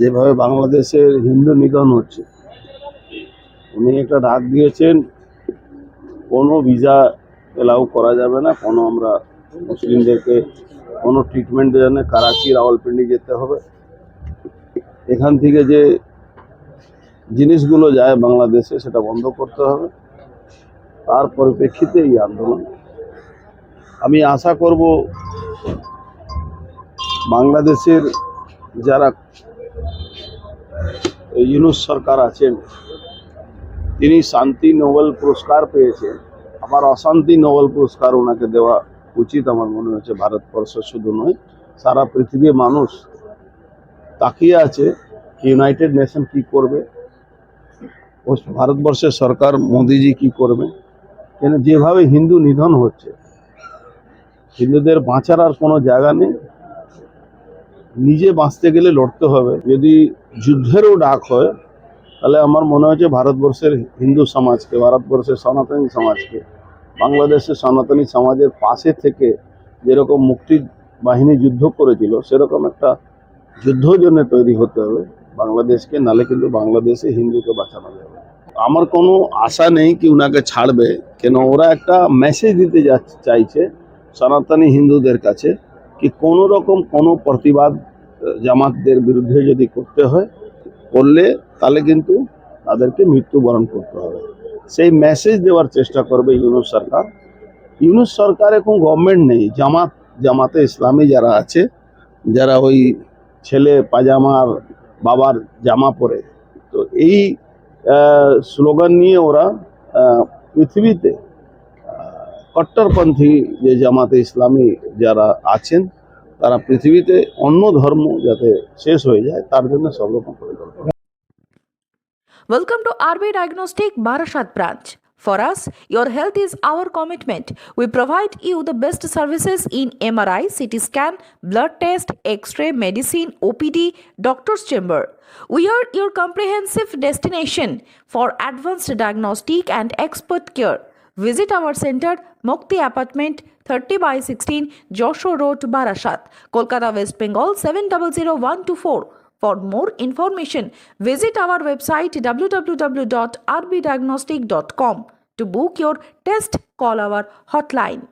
যেভাবে বাংলাদেশের হিন্দু নিধন হচ্ছে, উনি একটা ডাক দিয়েছেন, কোনো ভিসা এলাও করা যাবে না, কোনো আমরা মুসলিমদেরকে কোনো ট্রিটমেন্টের জন্য করাচি, রাওয়ালপিন্ডি যেতে হবে। এখান থেকে যে জিনিসগুলো যায় বাংলাদেশে, সেটা বন্ধ করতে হবে। তার পরিপ্রেক্ষিতে এই আন্দোলন। আমি আশা করব, বাংলাদেশের যারা ইউনুস সরকার আছেন, তিনি শান্তি নোবেল পুরস্কার পেয়েছেন। আমার অশান্তি নোবেল পুরস্কার ওনাকে দেওয়া উচিত আমার মনে হচ্ছে, ভারতবর্ষ শুধু নয়, সারা পৃথিবীর মানুষ তাকিয়ে আছে ইউনাইটেড নেশন কি করবে ভারতবর্ষের সরকার মোদিজি কি করবে। কেন, যেভাবে হিন্দু নিধন হচ্ছে, হিন্দুদের বাঁচার আর কোনো জায়গা নেই। নিজে বাঁচতে গেলে লড়তে হবে। যদি যুদ্ধেরও ডাক হয়, তাহলে আমার মনে হচ্ছে ভারতবর্ষের হিন্দু সমাজকে, ভারতবর্ষের সনাতনী সমাজকে, বাংলাদেশের সনাতনী সমাজের পাশে থেকে যেরকম মুক্তি বাহিনী যুদ্ধ করেছিল, সেরকম একটা যুদ্ধ জন্য তৈরি হতে হবে। বাংলাদেশকে নালে কিন্তু বাংলাদেশে হিন্দুকে বাঁচানো যাবে। আমার কোনো আশা নেই কি উনাকে ছাড়বে, কেন ওরা একটা মেসেজ দিতে চাইছে সনাতনী হিন্দুদের কাছে, কি কোনো রকম কোনো প্রতিবাদ জামাতদের বিরুদ্ধে যদি করতে হয়, করলে তাহলে কিন্তু তাদেরকে মৃত্যুবরণ করতে হবে। সেই মেসেজ দেওয়ার চেষ্টা করবে ইউনুস সরকার। ইউনুস সরকার এখন গভর্নমেন্ট নেই, জামাত, জামাতে ইসলামী যারা আছে, যারা ওই ছেলে পাজামার বাবার জামা পরে। তো এই স্লোগান নিয়ে ওরা পৃথিবীতে কট্টরপন্থী যে জামাতে ইসলামী যারা আছেন তারা পৃথিবীতে অন্য ধর্ম যাতে শেষ হয়ে যায় তার জন্য সব রকম পরিকল্পনা Welcome to RB Diagnostic Barashat branch. For us, your health is our commitment. We provide you the best services in MRI, CT scan, blood test, X-ray, medicine, OPD, doctor's chamber. We are your comprehensive destination for advanced diagnostic and expert care. Visit our center, Mukti Apartment, 30 by 16, Joshua Road, Barashat, Kolkata, West Bengal 700124. For more information, visit our website www.rbdiagnostic.com. To book your test, call our hotline